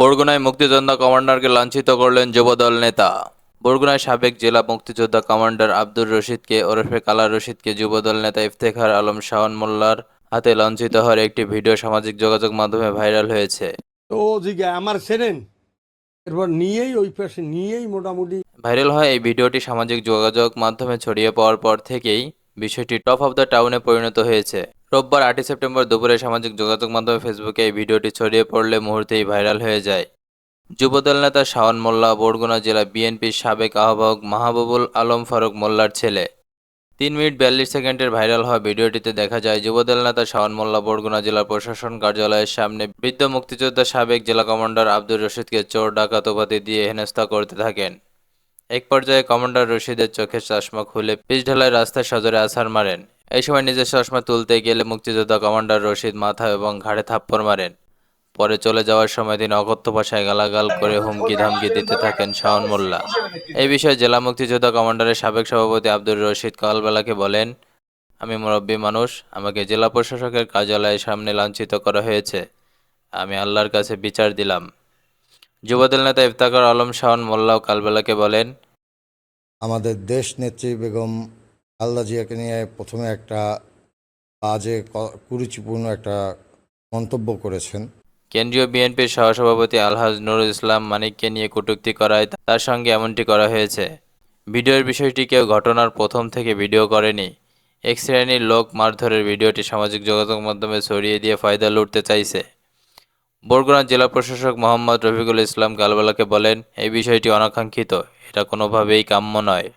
বরগুনায় মুক্তিযোদ্ধা কমান্ডারকে লাঞ্ছিত করলেন যুবদল নেতা। বরগুনায় সাবেক জেলা মুক্তিযোদ্ধা কমান্ডার আব্দুর রশিদকে ওরফে কালা রশিদকে যুবদল নেতা ইফতেখার আলম শাওন মোল্লার হাতে লাঞ্ছিত হওয়ার একটি ভিডিও সামাজিক যোগাযোগ মাধ্যমে ভাইরাল হয়েছে। ও জিজ্ঞা আমার সেরেন এরপর নিয়েই ওই পাশে নিয়েই মোটামুটি ভাইরাল হয় এই ভিডিওটি সামাজিক যোগাযোগ মাধ্যমে ছড়িয়ে পাওয়ার পর থেকেই বিষয়টি টপ অফ দ্য টাউনে পরিণত হয়েছে। রোববার আটই সেপ্টেম্বর দুপুরে সামাজিক যোগাযোগ মাধ্যমে ফেসবুকে এই ভিডিওটি ছড়িয়ে পড়লে মুহূর্তেই ভাইরাল হয়ে যায়। যুবদল নেতা শাওন মোল্লা বরগুনা জেলা বিএনপির সাবেক আহ্বায়ক মাহবুবুল আলম ফারুক মোল্লার ছেলে। তিন মিনিট বিয়াল্লিশ সেকেন্ডের ভাইরাল হওয়া ভিডিওটিতে দেখা যায়, যুবদল নেতা শাওন মোল্লা বরগুনা জেলা প্রশাসন কার্যালয়ের সামনে বৃদ্ধ মুক্তিযোদ্ধা সাবেক জেলা কমান্ডার আব্দুর রশিদকে চোর, ডাকাত উপাধি দিয়ে হেনস্থা করতে থাকেন। এক পর্যায়ে কমান্ডার রশিদের চোখের চশমা খুলে পিচ ঢালাই রাস্তায় সজোরে আছাড় মারেন। এই সময় নিজের চশমা তুলতে গেলে মুক্তিযোদ্ধা কমান্ডার রশিদ মাথা এবং ঘাড়ে থাপ্পড় মারেন। পরে চলে যাওয়ার সময় তিনি অকথ্য ভাষায় গালাগাল করে হুমকি ধামকি দিতে থাকেন শাওন মোল্লা। এই বিষয়ে জেলা মুক্তিযোদ্ধা কমান্ডারের সাবেক সভাপতি আব্দুর রশিদ কালবেলাকে বলেন, আমি মুরব্বী মানুষ, আমাকে জেলা প্রশাসকের কার্যালয়ের সামনে লাঞ্ছিত করা হয়েছে। আমি আল্লাহর কাছে বিচার দিলাম। যুবদল নেতা ইফতাকার আলম শাওন মোল্লাও কালবেলাকে বলেন, আমাদের দেশ নেত্রী বেগম খালেদা জিয়াকে নিয়ে প্রথমে একটা বাজে কুরুচিপূর্ণ একটা মন্তব্য করেছেন। কেন্দ্রীয় বিএনপির সহসভাপতি আলহাজ নুরুল ইসলাম মানিককে নিয়ে কটূক্তি করায় তার সঙ্গে এমনটি করা হয়েছে। ভিডিওর বিষয়টি কেউ ঘটনার প্রথম থেকে ভিডিও করেনি। এক শ্রেণির লোক মারধরের ভিডিওটি সামাজিক যোগাযোগ মাধ্যমে ছড়িয়ে দিয়ে ফায়দা লুটতে চাইছে। বরগুনা জেলা প্রশাসক মোহাম্মদ রফিকুল ইসলাম কালবেলাকে বলেন, এই বিষয়টি অনাকাঙ্ক্ষিত। এটা কোনোভাবেই কাম্য নয়।